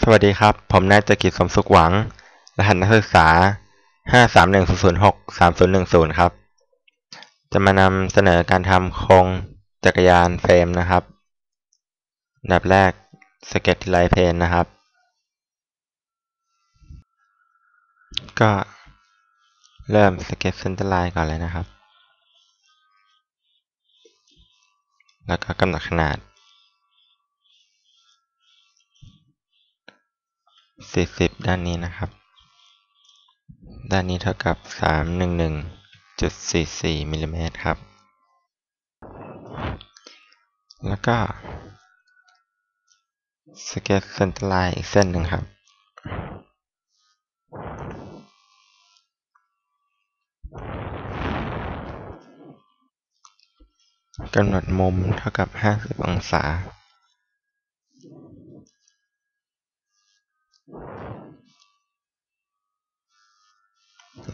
สวัสดีครับ ผมนายจักริดสมสุขหวัง รหัสนักศึกษาห้าสามหนึ่งศูนย์หกสามศูนย์หนึ่งศูนย์ครับ จะมานำเสนอการทำโครงจักรยานเฟรมนะครับดับแรกสเก็ตไลท์เพนนะครับ ก็เริ่มสเก็ตเส้นตอร์ไลน์ก่อนเลยนะครับ แล้วก็กำหนดขนาด 40 ด้านนี้นะครับ ด้านนี้เท่ากับ 311.44มิลลิเมตรครับ แล้วก็สเก็ตเส้นตรไลน์อีกเส้นหนึ่งครับ กำหนดมุมเท่ากับ 50 องศา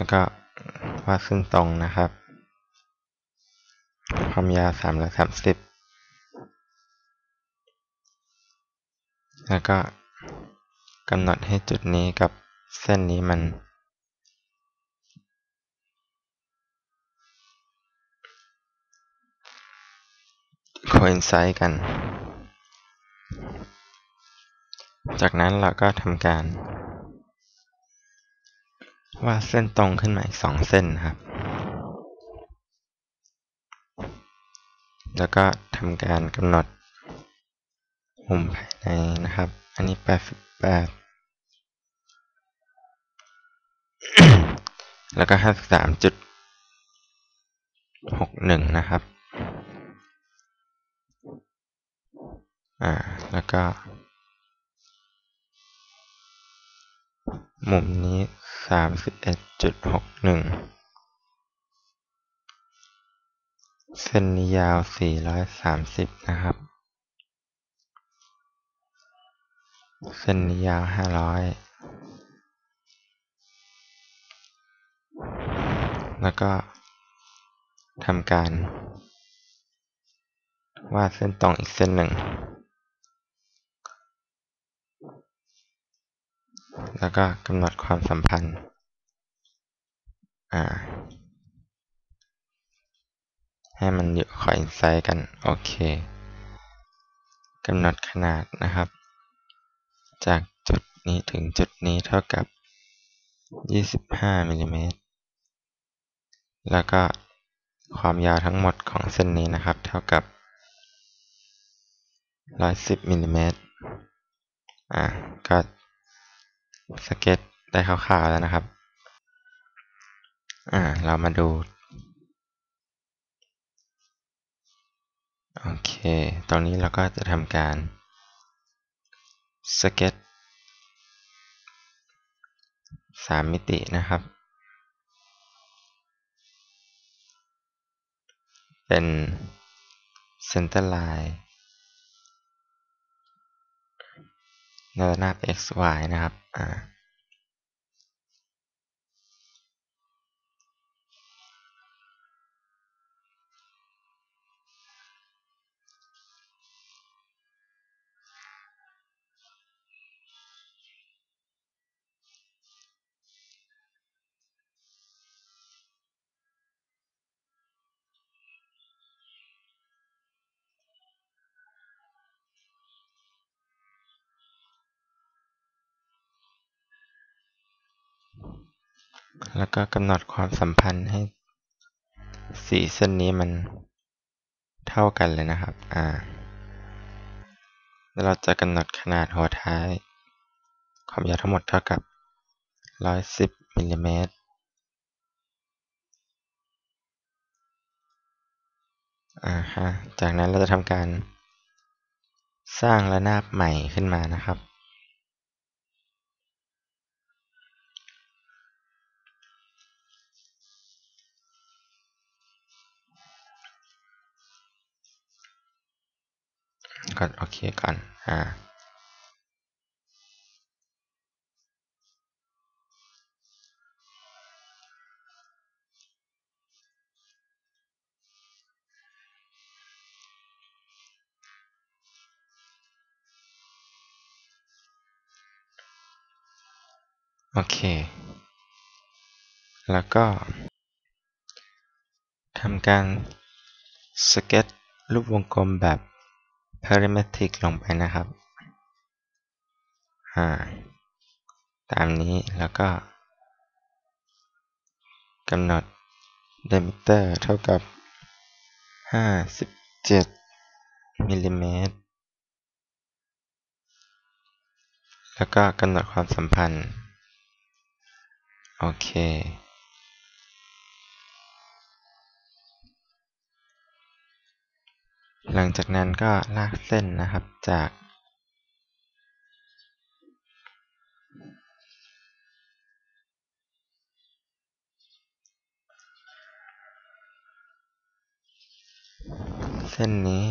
แล้วก็วาดเส้นตรงนะครับ ความยาว330แล้วก็กำหนดให้จุดนี้กับเส้นนี้มันโคอินไซด์กัน จากนั้นเราก็ทำการ วาดเส้นตรงขึ้นมาอีกสองเส้นครับ แล้วก็ทำการกำหนดมุมภายในนะครับ อันนี้ 88 แล้วก็ 53.61 นะครับ อ่า แล้วก็ มุมนี้ 31.61เส้นนี้ยาว430นะครับ เส้นนี้ยาว500แล้วก็ทำการวาดเส้นตรงอีกเส้นหนึ่ง แล้วก็กำหนดความสัมพันธ์ อ่า ให้มันอยู่คอยไซด์กัน โอเคกำหนดขนาดนะครับ จากจุดนี้ถึงจุดนี้เท่ากับ 25มิลลิเมตร แล้วก็ความยาวทั้งหมดของเส้นนี้นะครับ เท่ากับ 110มิลลิเมตร อ่าก็ สเก็ตได้คร่าวๆแล้วนะครับ อ่า เรามาดู โอเค ตรงนี้เราก็จะทำการสเก็ตสามมิตินะครับ เป็นเซนเตอร์ไลน์ ในระนาบ x y นะครับ อ่า แล้วก็กำหนดความสัมพันธ์ให้สีเส้นนี้มันเท่ากันเลยนะครับ อ่า แล้วเราจะกำหนดขนาดหัวท้าย ความยาวทั้งหมดเท่ากับ 110มิลลิเมตร อ่าฮะ จากนั้นเราจะทำการสร้างระนาบใหม่ขึ้นมานะครับ กดโอเคก่อนอ่าโอเค แล้วก็ทำการสเก็ตรูปวงกลมแบบ parametric ลงไปนะครับาตามนี้แล้วก็กำหนด diameter เท่ากับ 57มิลลิเมตร แล้วก็กำหนดความสัมพันธ์ โอเค หลังจากนั้นก็ลากเส้นนะครับจากเส้นนี้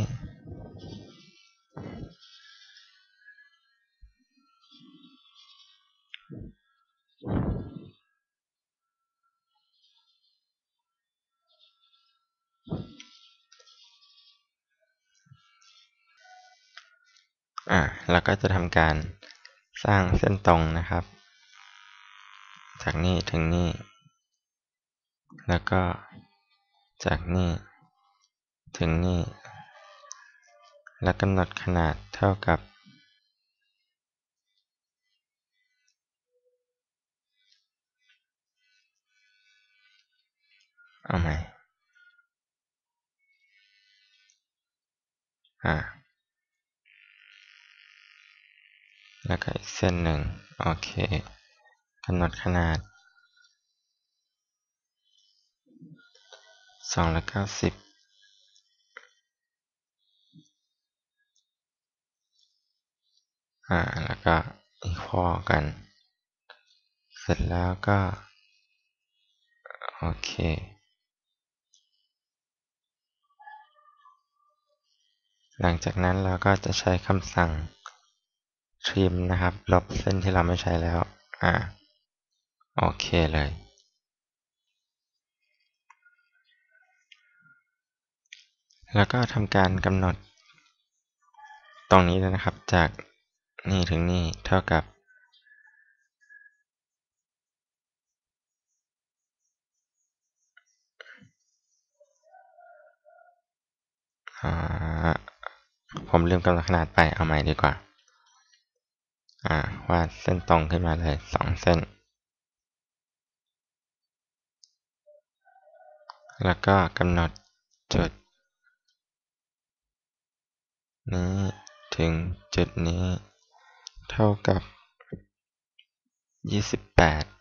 อะเราก็จะทำการสร้างเส้นตรงนะครับ จากนี่ถึงนี่ แล้วก็จากนี่ถึงนี่ และกำหนดขนาดเท่ากับ เอาใหม่อ่า แล้วก็อีกเส้นหนึ่ง โอเคกำหนดขนาดสองร้อยเก้าสิบอ่าแล้วก็อีกข้อกัน เสร็จแล้วก็ โอเค หลังจากนั้นเราก็จะใช้คำสั่ง trim นะครับ ลบเส้นที่เราไม่ใช้แล้ว อ่า โอเคเลย แล้วก็ทำการกำหนด ตรงนี้เลยนะครับ จากนี่ถึงนี่เท่ากับอ่าผมลืมกำหนดขนาดไปเอาใหม่ดีกว่า อ่าวาดเส้นตรงขึ้นมาเลยสองเส้น แล้วก็กำหนดจุด นี้ถึงจุดนี้ เท่ากับ 28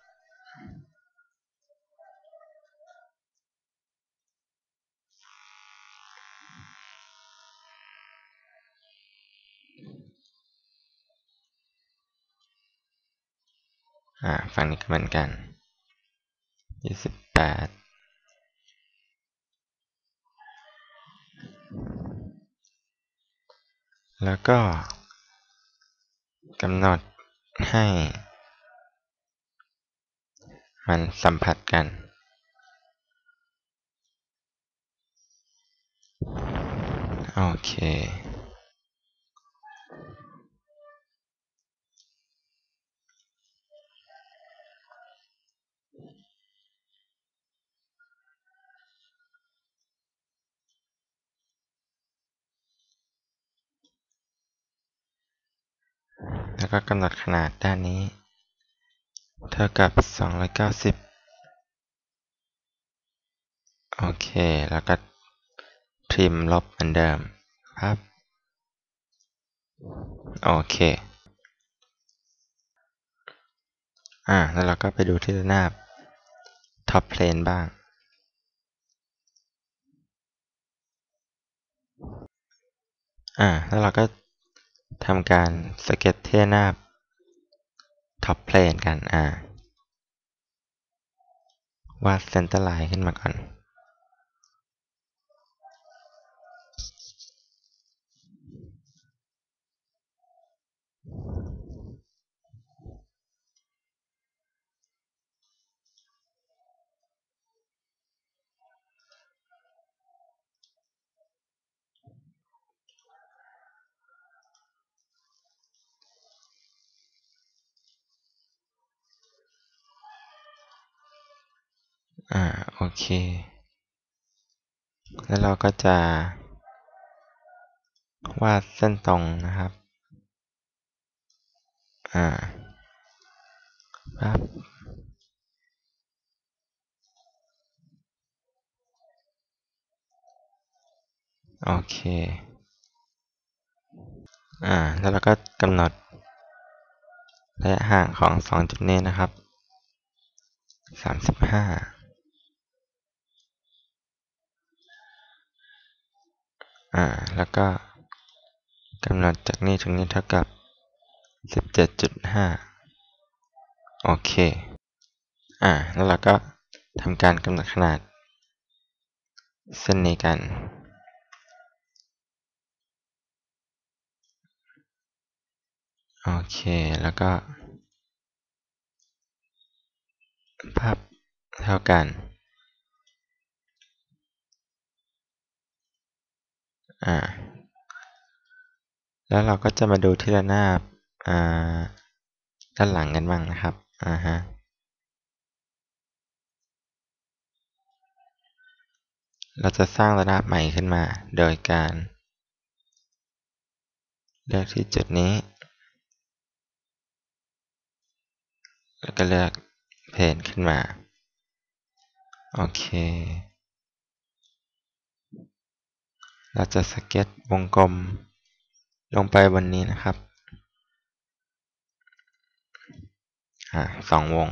อ่าฝั่งนี้ก็เหมือนกัน28แล้วก็กำหนดให้ มันสัมผัสกัน โอเค ก็กำหนดขนาดด้านนี้ เท่ากับ 290 โอเค แล้วก็ทริมลบเหมือนเดิมครับ โอเคอ่าแล้วเราก็ไปดูที่ระนาบท็อปเพลนบ้าง อ่า แล้วเราก็ ทำการสเก็ตเทียนาบท็อปเพลนกันอ่าวาดเซนเตอร์ไลน์ขึ้นมาก่อน อ่า โอเค แล้วเราก็จะ วาดเส้นตรงนะครับ อ่าปั๊บโอเค อ่า แล้วเราก็กำหนดระยะห่างของสองจุดนี้นะครับสามสิบห้า อ่า แล้วก็กำหนดจากนี้ถึงนี้เท่ากับสิบเจ็ดจุดห้าโอเค อ่า แล้วเราก็ทำการกำหนดขนาด เส้นนี้กัน โอเค แล้วก็พับเท่ากัน อ่า แล้วเราก็จะมาดูที่ระนาบอ่าด้านหลังกันบ้างนะครับ อ่าฮะ เราจะสร้างระนาบใหม่ขึ้นมา โดยการเลือกที่จุดนี้ แล้วก็เลือกเพนขึ้นมา โอเค เราจะสเก็ตวงกลมลงไปบนนี้นะครับอสองวง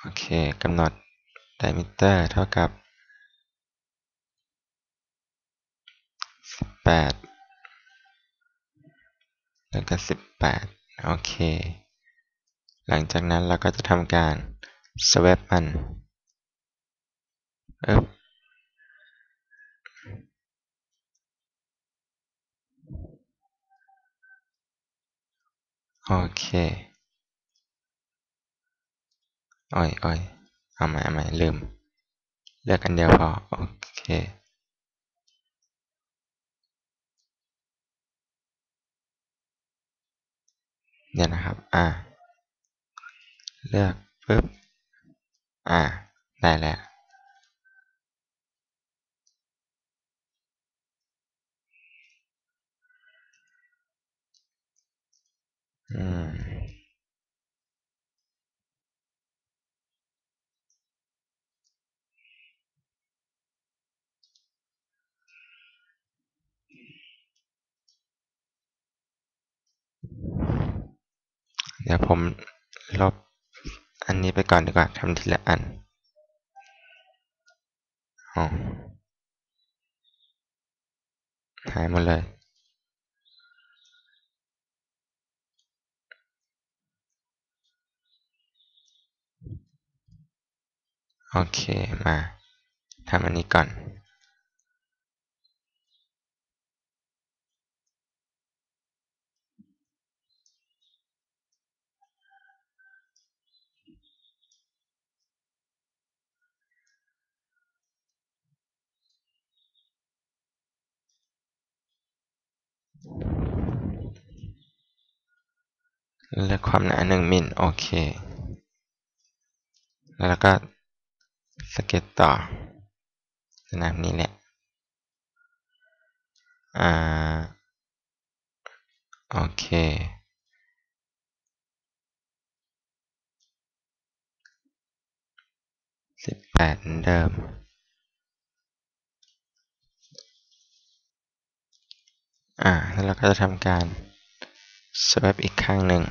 โอเคกำหนด diameter เท่ากับ 18 แล้วก็ 18 โอเค หลังจากนั้นเราก็จะทำการ swap มันอึ๊บ โอเคอ้อยอ้อยเอาใหม่เอาใหม่ลืม เลือกอันเดียวพอ โอเคเนี่ยนะครับ อ่า เลือกปึ๊บ อ่า ได้แล้ว เดี๋ยวผมลบอันนี้ไปก่อนดีกว่าทำทีละอันอ๋อหายหมดเลย โอเคมาทำอันนี้ก่อน เลือกความหนาหนึ่งมิลโอเค แล้วก็ สเก็ตต่อ สนามนี้แหละอ่าโอเค สิบแปดเหมือนเดิม อ่า แล้วเราก็จะทำการ swap อีกครั้งหนึ่ง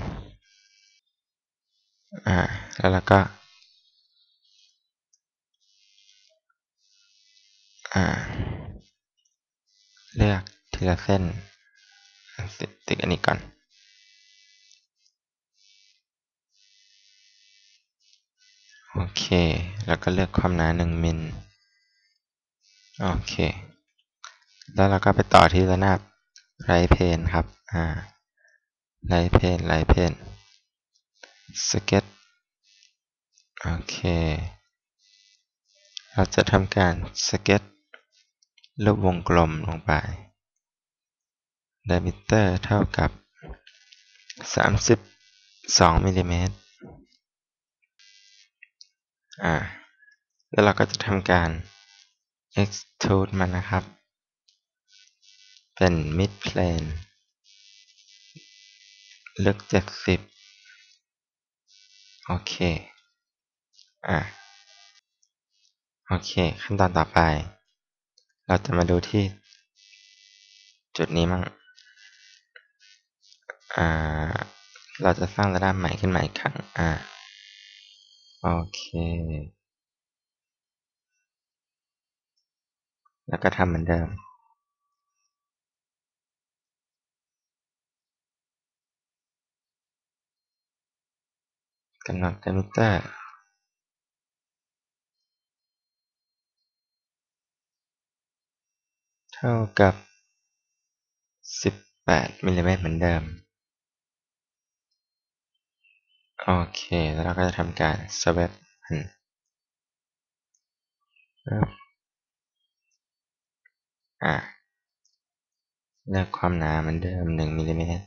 อ่า แล้วเราก็ เลือกทีละเส้นติ๊กอันนี้ก่อน โอเค แล้วก็เลือกความหนาหนึ่งมิล โอเค แล้วเราก็ไปต่อที่ระนาบไรเพนครับ อ่าไรเพนไรเพนสเก็ต โอเค เราจะทำการสเก็ต รูปวงกลมลงไป diameter เท่ากับ 32มิลลิเมตรอ่า แล้วเราก็จะทำการ extrude มันนะครับ เป็น mid plane ลึก70 โอเค อ่าโอเค ขั้นตอนต่อไป เราจะมาดูที่จุดนี้มั่งอ่า เราจะสร้างระดับใหม่ขึ้นมาอีกครั้ง อ่า โอเค แล้วก็ทำเหมือนเดิมกำหนด diameter เท่ากับ 18มิลลิเมตรเหมือนเดิม โอเค แล้วเราก็จะทำการ swap มันปึ๊บอ่าเลือกความหนาเหมือนเดิม1มิลลิเมตร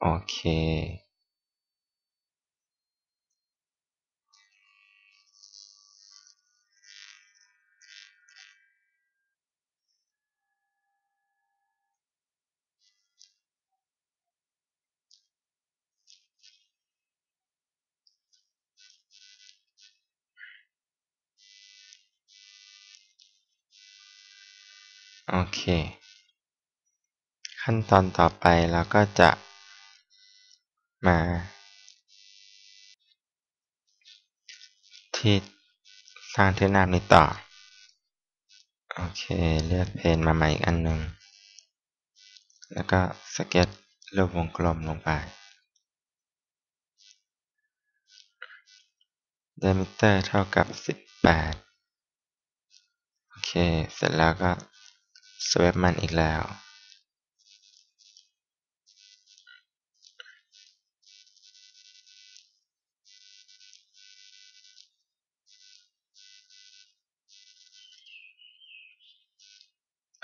โอเค โอเค ขั้นตอนต่อไปเราก็จะมาที่สร้างเทอร์นาบนี้ต่อ โอเค เลือกเพนมาใหม่อีกอันหนึ่ง แล้วก็สเก็ตรูปวงกลมลงไป diameter เท่ากับ 18 โอเค เสร็จแล้วก็ swap มันอีกแล้ว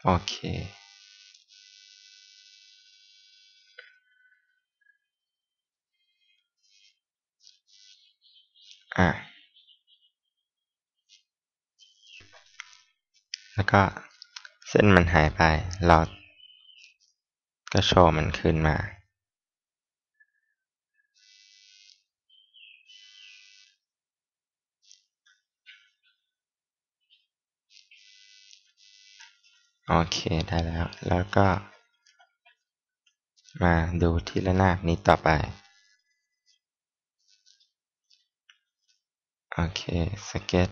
โอเค อะ แล้วก็ เส้นมันหายไปเราก็โชว์มันขึ้นมา โอเคได้แล้ว แล้วก็ มาดูที่ระนาบนี้ต่อไป โอเค สเก็ต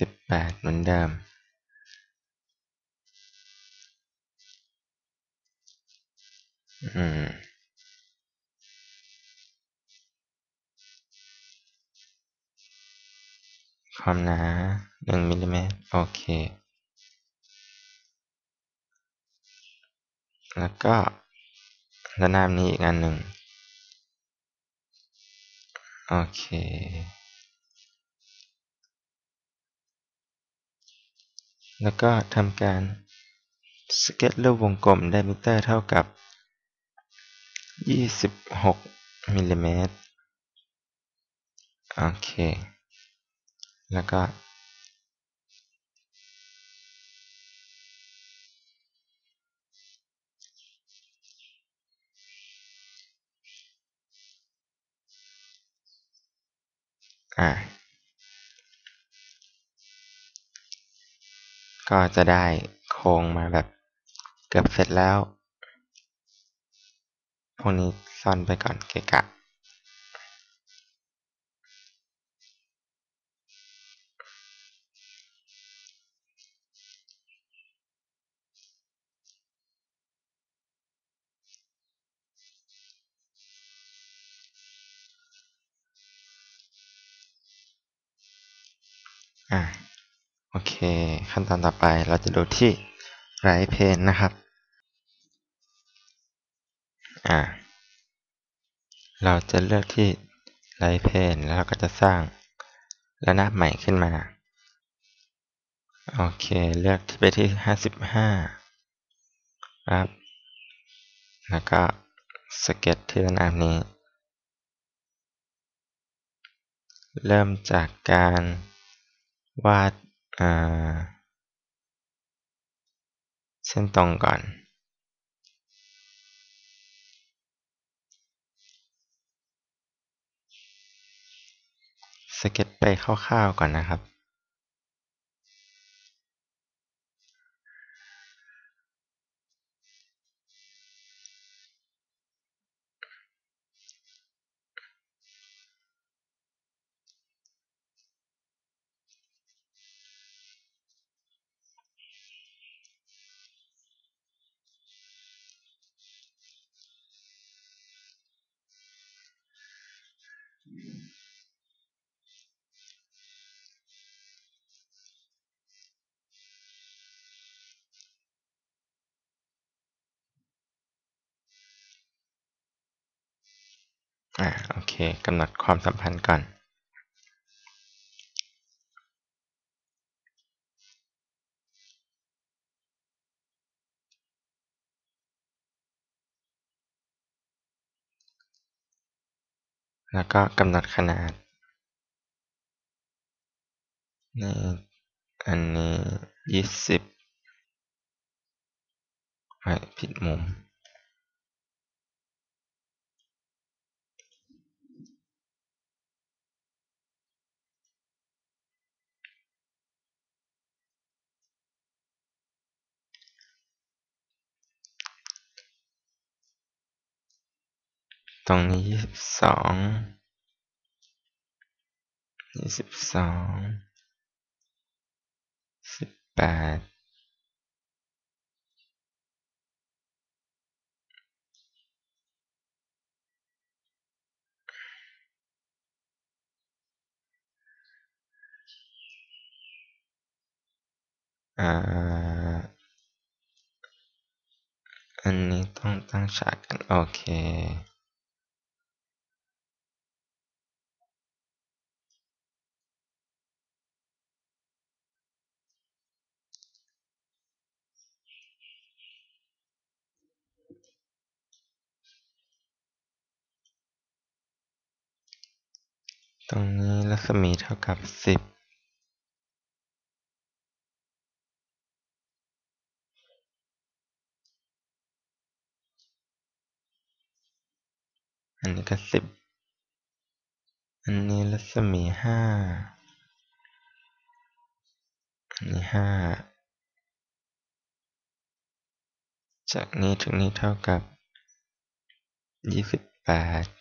สิบแปดเหมือนเดิมอืมความหนาหนึ่งมิลลิเมตรโอเค แล้วก็ระนาบนี้อีกอันหนึ่งโอเค แล้วก็ทำการสเก็ตรูปวงกลม diameter เท่ากับ 26มิลลิเมตรโอเค แล้วก็ อ่า ก็จะได้โครงมาแบบเกือบเสร็จแล้ว พวกนี้ซ่อนไปก่อนเกะกะ อ่า โอเค ขั้นตอนต่อไปเราจะดูที่ไรเพนนะครับ อ่า เราจะเลือกที่ไรเพนแล้วเราก็จะสร้างระนาบใหม่ขึ้นมา โอเค เลือกที่ไปที่ห้าสิบห้าปั๊บแล้วก็สเก็ตที่ระนาบนี้ เริ่มจากการวาด เส้นตรงก่อน สเก็ตไปคร่าวๆก่อนนะครับ อ่าโอเคกำหนดความสัมพันธ์ก่อน แล้วก็กำหนดขนาดนี่อันนี้ยี่สิบผิดมุม ตรงนี้ยี่สิบสองยี่สิบสองสิบแปดอันนี้ต้องตั้งฉากกัน โอเค ตรงนี้รัศมีเท่ากับสิบอันนี้ก็สิบ อันนี้รัศมีห้า อันนี้ห้า จากนี้ถึงนี้เท่ากับยี่สิบแปด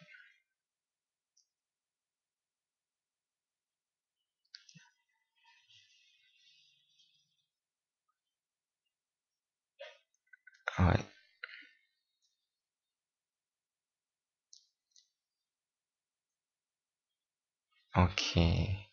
โอ้ย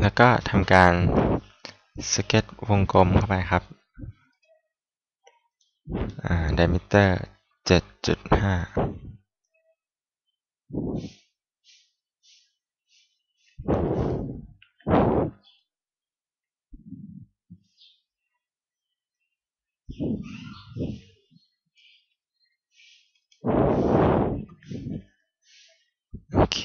แล้วก็ทำการสเก็ตวงกลมเข้าไปครับอ่า diameter เจ็ดจุดห้าโอเค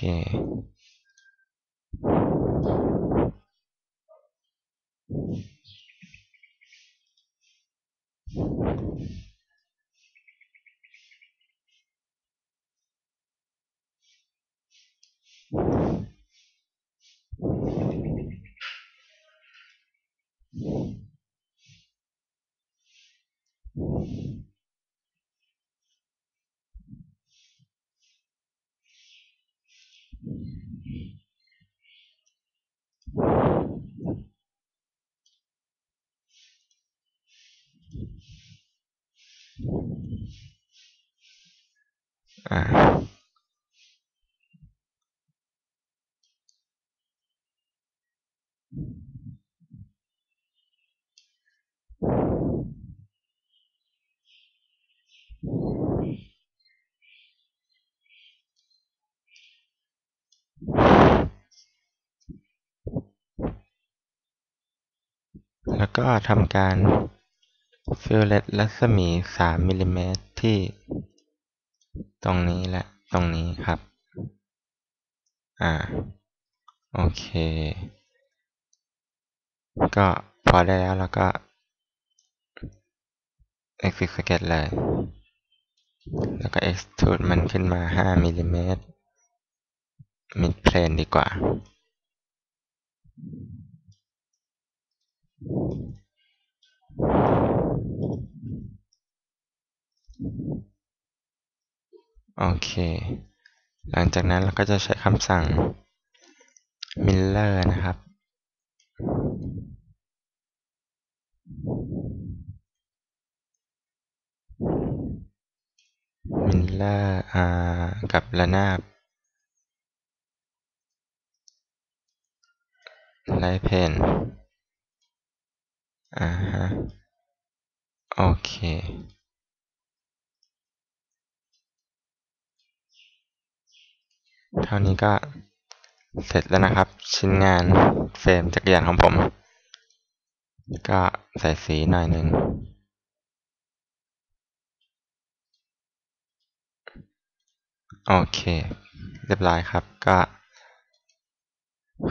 อ่าแล้วก็ทำการฟิลเลตรัศมี 3 มิลลิเมตรที่ ตรงนี้และตรงนี้ครับ อ่า โอเค ก็พอได้แล้วแล้วก็ exit sketch เลย แล้วก็ extrude มันขึ้นมา 5มิลลิเมตร mid plane ดีกว่า โอเค หลังจากนั้นเราก็จะใช้คำสั่ง miller นะครับ miller อ่ากับระนาบ light plane อ่าฮะ โอเค เท่านี้ก็เสร็จแล้วนะครับ ชิ้นงานเฟรมจักรยานของผม ก็ใส่สีหน่อยหนึ่งโอเค เรียบร้อยครับก็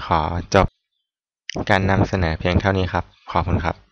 ขอจบการนำเสนอเพียงเท่านี้ครับ ขอบคุณครับ